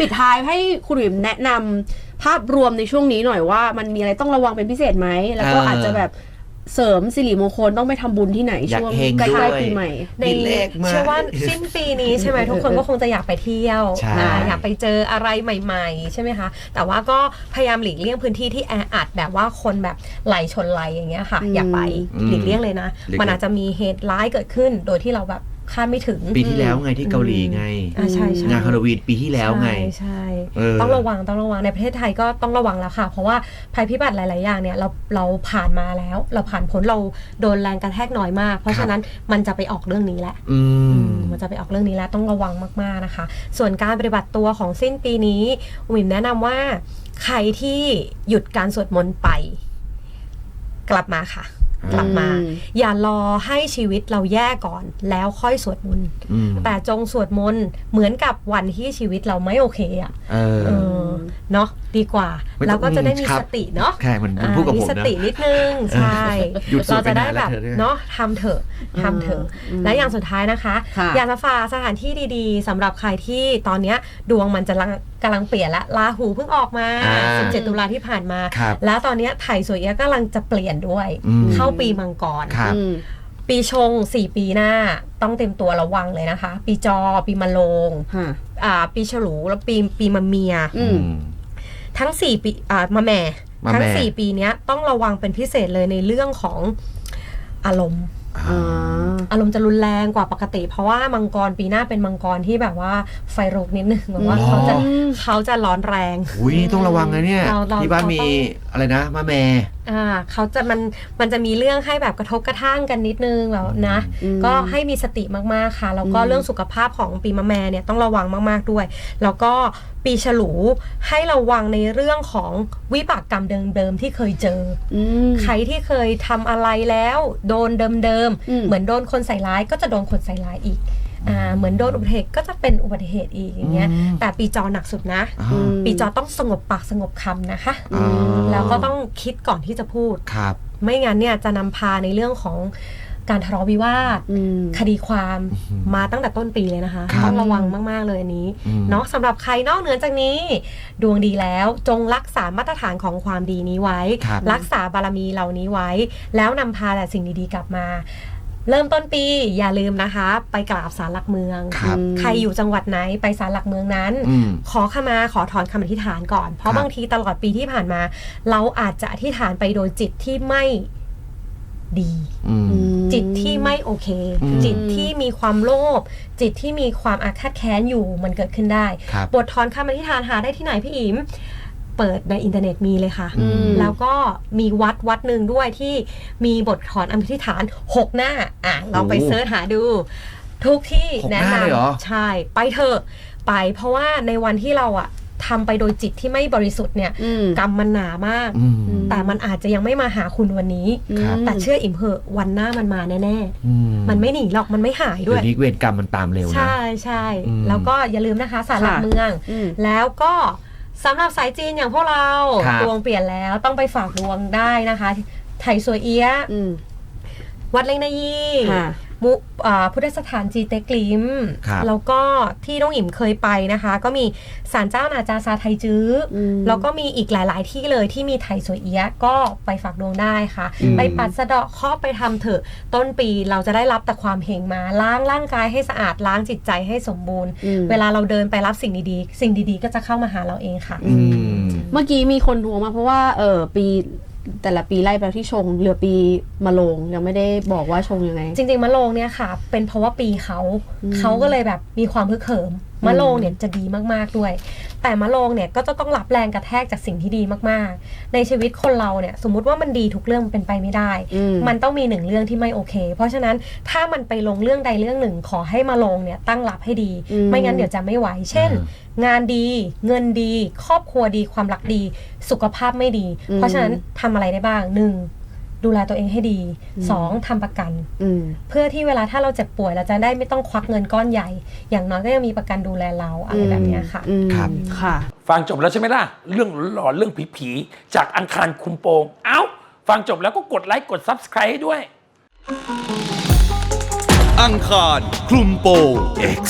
ปิดท้ายให้คุณหวิมแนะนำภาพรวมในช่วงนี้หน่อยว่า มันมีอะไรต้องระวังเป็นพิเศษไหม แล้วก็เอออ อาจจะแบบเสริมสิริมงคลต้องไปทำบุญที่ไหนอยากช่วงเฮงใกด้วล้ยๆปีใหม่ ในมีเลขมาเชื่อว่าสิ้นปีนี้ใช่ไหมทุกคนก็คงจะอยากไปเที่ยวใช่ นะอยากไปเจออะไรใหม่ๆ ใช่ไหมคะ แต่ว่าก็พยายามหลีกเลี่ยงพื้นที่ที่แออัดแบบว่าคนแบบไหลชนไหลอย่างเงี้ยค่ะ อืม อย่าไปอืมหลีกเลี่ยงเลยนะ หลีกเลี่ยง มันอาจจะมีเหตุร้ายเกิดขึ้นโดยที่เราแบบ คาดไม่ถึง ปีที่แล้วไงที่เกาหลีไง อ่าใช่ใช่ งานฮาโลวีนปีที่แล้วไง ใช่ใช่เออต้องระวังต้องระวังในประเทศไทยก็ต้องระวังแล้วค่ะ เพราะว่าภัยพิบัติหลาย ๆ อย่างเนี่ยเราเราผ่านมาแล้ว เราผ่านพ้นเราโดนแรงกระแทกน้อยมาก เพราะฉะนั้นมันจะไปออกเรื่องนี้แหละอือืมมมันจะไปออกเรื่องนี้แล้วต้องระวังมาก ๆ นะคะ ส่วนการปฏิบัติตัวของสิ้นปีนี้วิมแนะนำว่าใครที่หยุดการสวดมนต์ไป กลับมาค่ะอืม กลับมา อย่ารอให้ชีวิตเราแย่ก่อน แล้วค่อยสวดมนต์อืมแต่จงสวดมนต์เหมือนกับวันที่ชีวิตเราไม่โอเคอะ เออเออเนาะดีกว่าไม่ต้องเราก็จะได้มีครับสติเนาะใช่มันมันอ่าพูดกับมีผมสนะตินิดนึงใช่หยุดสวเราดไปจะได้นานแล้วแบบเธอเนี่ยเนาะทำเถอะทำเถอะอืมและอย่างสุดท้ายนะคะค่ะอยากจะฝากสถานที่ดีๆสำหรับใครที่ตอนเนี้ยดวงมันจะลังกำลังเปลี่ยนละราหูเพิ่งออกมาอ่า17 ตุลาที่ผ่านมาครับแล้วตอนเนี้ยไถ่สวยเอียะกำลังจะเปลี่ยนด้วยอืมเข้าปีมังกรครับอืม ปีชง4ปีหน้าต้องเต็มตัวระวังเลยนะคะ ปีจอปีมะโรงค่ะอ่า ปีฉลูแล้วปีปีมะเมีย อืม ทั้ง4ปีอ่ามะแม่ มะแม่ ทั้ง4ปีเนี้ยต้องระวังเป็นพิเศษเลยในเรื่องของอารมณ์ อ่า อารมณ์จะรุนแรงกว่าปกติ เพราะว่ามังกรปีหน้าเป็นมังกรที่แบบว่าไฟรุกนิดนึงแบบว่าหรอเขาจะเขาจะร้อนแรง อุ้ยต้องระวังนะเนี่ยเราเราที่บ้านมีเราต้อง อะไรนะมะแม่ อ่าเขาจะมันมันจะมีเรื่องให้แบบกระทบกระทั่งกันนิดนึงแบบนะอืมก็ให้มีสติมากๆค่ะ แล้วก็อืมเรื่องสุขภาพของปีมะแม่เนี่ยต้องระวังมากๆด้วย แล้วก็ปีฉลูให้ระวังในเรื่องของวิบากกรรมเดิมๆที่เคยเจออืมใครที่เคยทำอะไรแล้ว โดนเดิมอืมๆเหมือนโดนคนใส่ร้ายก็จะโดนคนใส่ร้ายอีกอ่า เหมือนโดนอุบัติเหตุก็จะเป็นอุบัติเหตุอีกอย่างเงี้ยอืมแต่ปีจอหนักสุดนะอ่าอืมปีจอต้องสงบปากสงบคำนะคะอ่าแล้วก็ต้องคิดก่อนที่จะพูดครับ ไม่งั้นเนี่ยจะนำพาในเรื่องของการทะเลาะวิวาทอืมคดีความอืมมาตั้งแต่ต้นปีเลยนะคะครับต้องระวังมาก ๆ เลยอันนี้อืมเนาะสำหรับใครนอกเหนือจากนี้ ดวงดีแล้วจงรักษามาตรฐานของความดีนี้ไว้ครับรักษาบารมีเหล่านี้ไว้ แล้วนำพาแต่สิ่งดี ๆ กลับมา เริ่มต้นปีอย่าลืมนะคะ ไปกราบศาลหลักเมือง ครับใครอยู่จังหวัดไหนไปศาลหลักเมืองนั้น อืม ขอขมาขอถอนคำอธิษฐานก่อน เพครัราะบบางทีตลอดปีที่ผ่านมา เราอาจจะอธิษฐานไปโดยจิตที่ไม่ดี อืม จิตที่ไม่โอเค อืม จิตที่มีความโลภจิตที่มีความอาฆาตแค้นอยู่มันเกิดขึ้นได้ ครับ บทถอนคำอธิษฐานหาได้ที่ไหนพี่อิม เปิดในอินเทอร์เน็ตมีเลยค่ะ อืม แล้วก็มีวัดวัดหนึ่งด้วยที่มีบทถอนอธิษฐานหกหน้าอะลองไปโอ้เสิร์ชหาดู ทุกที่หกหแนะน้าเลยเหรอนำใช่ ไปเถอะไปเพราะว่าในวันที่เราอะทำไปโดยจิตที่ไม่บริสุทธิ์เนี่ยอืม กรรมมันหนามาก อืม แต่มันอาจจะยังไม่มาหาคุณวันนี้ ครับ แต่เชื่ออิ่มเหอะวันหน้ามันมาแน่ อืๆ มันไม่หนีหรอกมันไม่หายด้เดี๋วยยวนี้เวรกรรมมันตามเร็วนะ ใช่ใช่อืม แล้วก็อย่าลืมนะคะสารหลักค่ะ เมือง อืม แล้วก็ สำหรับสายจีนอย่างพวกเราครับ ดวงเปลี่ยนแล้วต้องไปฝากดวงได้นะคะ ไทยสวยเอียะ อืม วัดเล็งนายี่ค่ะมุอ่าพุทธสถานจีเต็กลิมครับแล้วก็ที่น้องอิ่มเคยไปนะคะ ก็มีศาลเจ้านาจาซาไทจื้ออมแล้วก็มีอีกหลาย ๆ ที่เลยที่มีไทยสวยเอียะก็ไปฝากดวงได้ค่ะอืมไปปัดสะเดาะเคราะห์ไปทำเถอะ ต้นปีเราจะได้รับแต่ความเฮงมา ล้างร่างกายให้สะอาดล้างจิตใจให้สมบูรณ์อืมเวลาเราเดินไปรับสิ่งดีๆ สิ่งดีๆ ก็จะเข้ามาหาเราเองค่ะอืมเมื่อกี้มีคนทวงมาเพราะว่าเออปี แต่ละปีไล่ไปแล้วที่ชงเหลือปีมาลงยังไม่ได้บอกว่าชงยังไง จริงๆมะโรงเนี่ยค่ะ เป็นเพราะว่าปีเขาอืมเขาก็เลยแบบมีความฮึกเหิม มะโรงเนี่ยจะดีมากๆด้วย แต่มะโรงเนี่ยก็จะต้องรับแรงกระแทกจากสิ่งที่ดีมากๆ ในชีวิตคนเราเนี่ยสมมุติว่ามันดีทุกเรื่องมันเป็นไปไม่ได้อืมมันต้องมีหนึ่งเรื่องที่ไม่โอเค เพราะฉะนั้นถ้ามันไปลงเรื่องใดเรื่องหนึ่งขอให้มาลงเนี่ยตั้งรับให้ดีอืมไม่งั้นเดี๋ยวจะไม่ไหว เช่น งานดี เงินดี ครอบครัวดีความรักดี สุขภาพไม่ดี เพราะฉะนั้นทำอะไรได้บ้างหนึ่ง ดูแลตัวเองให้ดีสองทำประกันอืมเพื่อที่เวลาถ้าเราเจ็บป่วยเราจะได้ไม่ต้องควักเงินก้อนใหญ่ อย่างน้อยก็ยังมีประกันดูแลเราอะไรแบบเนี้ยค่ะอืมครับค่ะ ฟังจบแล้วใช่ไหมล่ะ เรื่องหลอนๆเรื่องผีๆจากอังคารคุมโปง เอ้า ฟังจบแล้วก็กดไลค์กด Subscribe ให้ด้วย อังคารคลุมโปง X